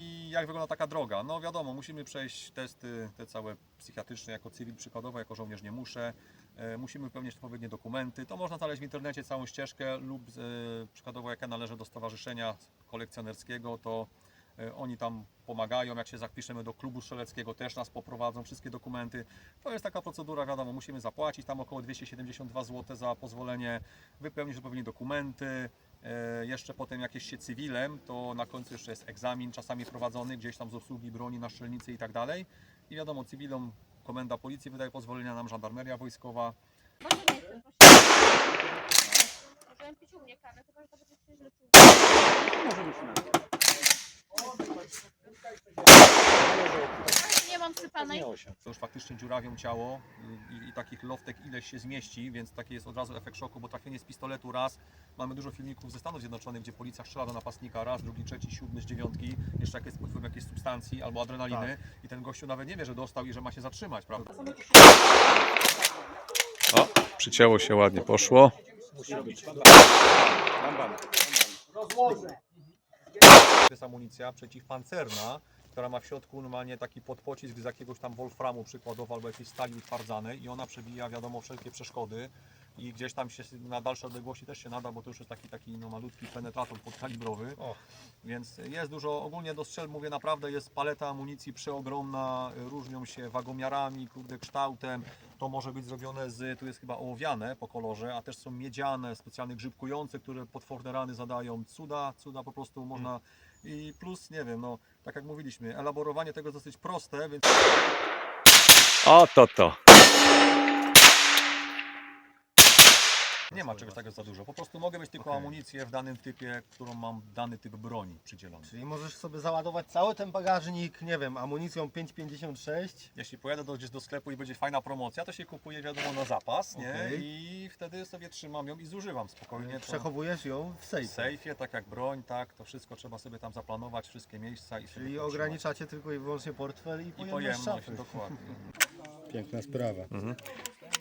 I jak wygląda taka droga? No wiadomo, musimy przejść testy te całe psychiatryczne jako cywil przykładowo, jako żołnierz nie muszę. E, musimy wypełnić odpowiednie dokumenty. To można znaleźć w internecie całą ścieżkę lub e, przykładowo jak ja należę do stowarzyszenia kolekcjonerskiego, to e, oni tam pomagają, jak się zapiszemy do klubu strzeleckiego, też nas poprowadzą, wszystkie dokumenty. To jest taka procedura, wiadomo, musimy zapłacić tam około 272 zł za pozwolenie, wypełnić odpowiednie dokumenty. E, Jeszcze potem jak jest się cywilem, to na końcu jeszcze jest egzamin czasami prowadzony, gdzieś tam z obsługi broni na strzelnicy i tak dalej. I wiadomo, cywilom komenda policji wydaje pozwolenia, nam żandarmeria wojskowa. Może nie chcę, proszę. Możemy pić u mnie kawę, tylko że to będzie źle. Nie mam sypanej. To już faktycznie dziurawią ciało i, i takich loftek ileś się zmieści, więc taki jest od razu efekt szoku, bo trafienie z pistoletu raz. Mamy dużo filmików ze Stanów Zjednoczonych, gdzie policja strzela do napastnika raz, drugi, trzeci, siódmy z dziewiątki, jeszcze jak jest pod wpływem jakiejś substancji albo adrenaliny i ten gościu nawet nie wie, że dostał i że ma się zatrzymać, prawda? O, przycięło się ładnie, poszło. To jest amunicja przeciwpancerna, która ma w środku normalnie taki podpocisk z jakiegoś tam wolframu przykładowo albo jakiejś stali utwardzanej i ona przebija wiadomo wszelkie przeszkody i gdzieś tam się na dalsze odległości też się nada, bo to już jest taki, taki no, malutki penetrator podkalibrowy. Więc jest dużo, ogólnie do strzel mówię naprawdę jest paleta amunicji przeogromna, różnią się wagomiarami, kurde kształtem. To może być zrobione z, tu jest chyba ołowiane po kolorze, a też są miedziane, specjalnie grzybkujące, które potworne rany zadają. Cuda, cuda po prostu można i plus, nie wiem, no tak jak mówiliśmy, elaborowanie tego jest dosyć proste, więc O, to to. Nie ma czegoś takiego za dużo. Po prostu mogę mieć tylko Okej. amunicję w danym typie, którą mam dany typ broni przydzielony. Czyli możesz sobie załadować cały ten bagażnik, nie wiem, amunicją 5,56. Jeśli pojadę do, gdzieś do sklepu i będzie fajna promocja, to się kupuje wiadomo na zapas, nie? Okej. I wtedy sobie trzymam ją i zużywam spokojnie. To Przechowujesz ją w w sejfie. sejfie, tak jak broń, tak, to wszystko trzeba sobie tam zaplanować, wszystkie miejsca i sobie Czyli to ograniczacie tylko i wyłącznie portfel i. I pojemność pojemność, szafy. dokładnie. Piękna sprawa.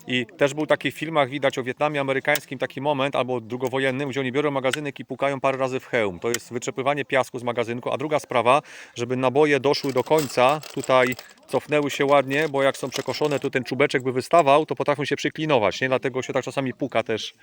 I też był taki w filmach widać o Wietnamie amerykańskim taki moment, albo drugowojennym, gdzie oni biorą magazynek i pukają parę razy w hełm. To jest wyczepywanie piasku z magazynku. A druga sprawa, żeby naboje doszły do końca, tutaj cofnęły się ładnie, bo jak są przekoszone, to ten czubeczek by wystawał, to potrafią się przyklinować, nie? Dlatego się tak czasami puka też.